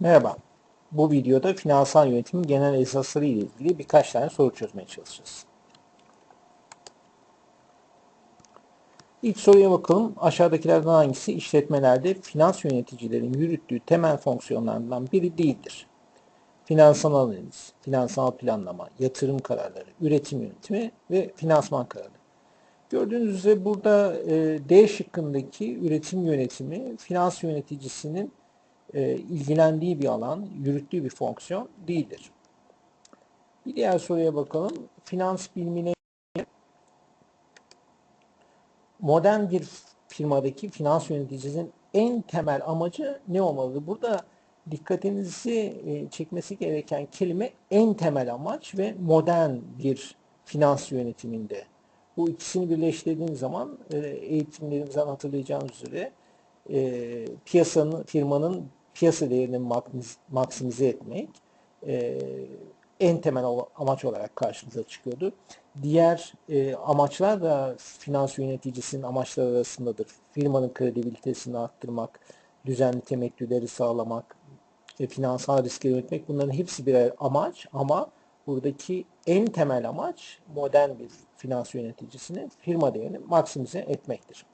Merhaba. Bu videoda finansal yönetimin genel esasları ile ilgili birkaç tane soru çözmeye çalışacağız. İlk soruya bakalım. Aşağıdakilerden hangisi işletmelerde finans yöneticilerin yürüttüğü temel fonksiyonlarından biri değildir? Finansal analiz, finansal planlama, yatırım kararları, üretim yönetimi ve finansman kararları. Gördüğünüz üzere burada e, D şıkkındaki üretim yönetimi finans yöneticisinin e, ilgilendiği bir alan, yürüttüğü bir fonksiyon değildir. Bir diğer soruya bakalım. Finans bilimine modern bir firmadaki finans yöneticisinin en temel amacı ne olmalıdır? Burada dikkatinizi e, çekmesi gereken kelime en temel amaç ve modern bir finans yönetiminde. Bu ikisini birleştirdiğiniz zaman e, eğitimlerimizden hatırlayacağınız üzere e, piyasanın, firmanın piyasa değerini maksimize etmek e, en temel amaç olarak karşımıza çıkıyordu. Diğer e, amaçlar da finans yöneticisinin amaçları arasındadır. Firmanın kredibilitesini arttırmak, düzenli temettüleri sağlamak, e, finansal riski yönetmek bunların hepsi birer amaç ama buradaki en temel amaç modern bir finans yöneticisini firma değerini maksimize etmektir.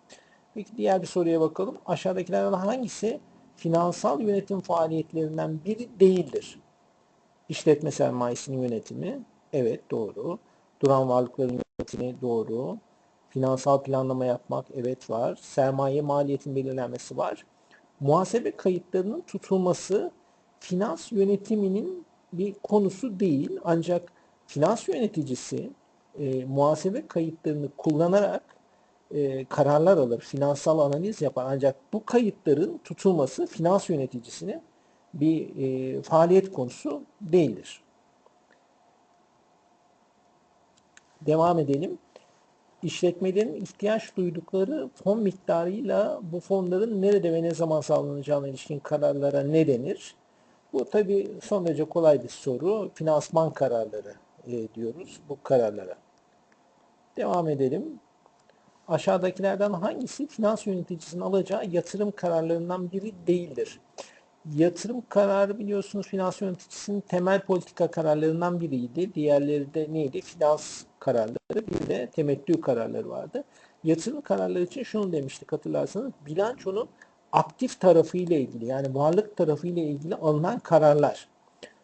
Peki diğer bir soruya bakalım. Aşağıdakilerden hangisi finansal yönetim faaliyetlerinden biri değildir? İşletme sermayesinin yönetimi, evet doğru. Duran varlıkların yönetimi, doğru. Finansal planlama yapmak, evet var. Sermaye maliyetin belirlenmesi var. Muhasebe kayıtlarının tutulması finans yönetiminin bir konusu değil. Ancak finans yöneticisi e, muhasebe kayıtlarını kullanarak e, kararlar alır, finansal analiz yapar. Ancak bu kayıtların tutulması finans yöneticisinin bir e, faaliyet konusu değildir. Devam edelim. İşletmelerin ihtiyaç duydukları fon miktarıyla bu fonların nerede ve ne zaman sağlanacağına ilişkin kararlara ne denir? Bu tabi son derece kolay bir soru. Finansman kararları e, diyoruz bu kararlara. Devam edelim. Aşağıdakilerden hangisi finans yöneticisinin alacağı yatırım kararlarından biri değildir? Yatırım kararı biliyorsunuz finans yöneticisinin temel politika kararlarından biriydi. Diğerleri de neydi? Finans kararları, bir de temettü kararları vardı. Yatırım kararları için şunu demiştik hatırlarsanız. Bilançonun aktif tarafı ile ilgili yani varlık tarafı ile ilgili alınan kararlar.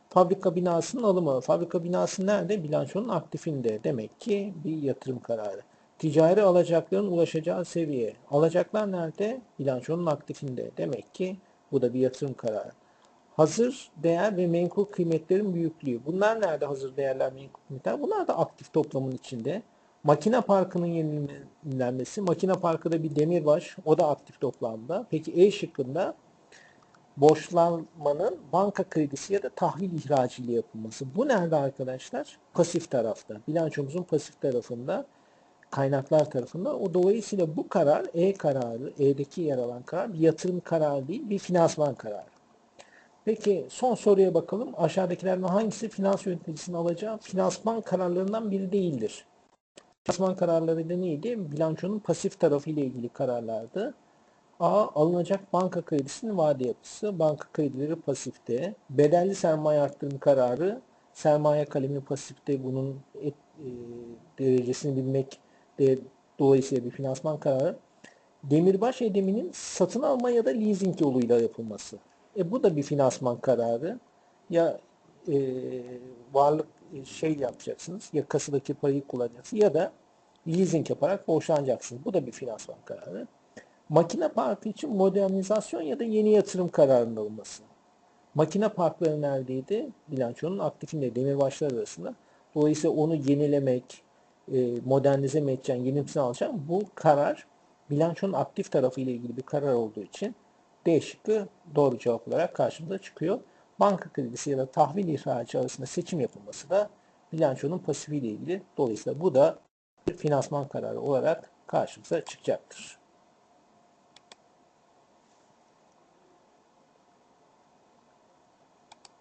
Fabrika binasının alımı. Fabrika binası nerede? Bilançonun aktifinde. Demek ki bir yatırım kararı. Ticari alacakların ulaşacağı seviye. Alacaklar nerede? Bilançonun aktifinde. Demek ki bu da bir yatırım kararı. Hazır değer ve menkul kıymetlerin büyüklüğü. Bunlar nerede hazır değerler, menkul kıymetler? Bunlar da aktif toplamın içinde. Makine parkının yenilenmesi. Makine parkı da bir demirbaş. O da aktif toplamda. Peki E şıkkında borçlanmanın banka kredisi ya da tahvil ihracı ile yapılması. Bu nerede arkadaşlar? Pasif tarafta. Bilançomuzun pasif tarafında kaynaklar tarafında. O dolayısıyla bu karar E kararı, E'deki yer alan karar bir yatırım kararı değil, bir finansman kararı. Peki son soruya bakalım. Aşağıdakilerden hangisi finans yöneticisinin alacağı finansman kararlarından biri değildir? Finansman kararları da neydi? Bilançonun pasif tarafı ile ilgili kararlardı. A. Alınacak banka kredisinin vade yapısı. Banka kredileri pasifte. Bedelli sermaye arttırım kararı. Sermaye kalemi pasifte. Bunun et, e, derecesini bilmek de dolayısıyla bir finansman kararı. Demirbaş ediminin satın alma ya da leasing yoluyla yapılması. E bu da bir finansman kararı. Ya e, varlık e, şey yapacaksınız ya kasadaki parayı kullanacaksınız ya da leasing yaparak borçlanacaksınız. Bu da bir finansman kararı. Makine parkı için modernizasyon ya da yeni yatırım kararının alınması. Makine parkları neredeydi? Bilançonun aktifinde demirbaşlar arasında. Dolayısıyla onu yenilemek, e, modernize mi edeceksin, yenisini alacaksın. Bu karar bilançonun aktif tarafı ile ilgili bir karar olduğu için D şıkkı doğru cevap olarak karşımıza çıkıyor. Banka kredisi ya da tahvil ihracı arasında seçim yapılması da bilançonun pasifi ile ilgili. Dolayısıyla bu da bir finansman kararı olarak karşımıza çıkacaktır.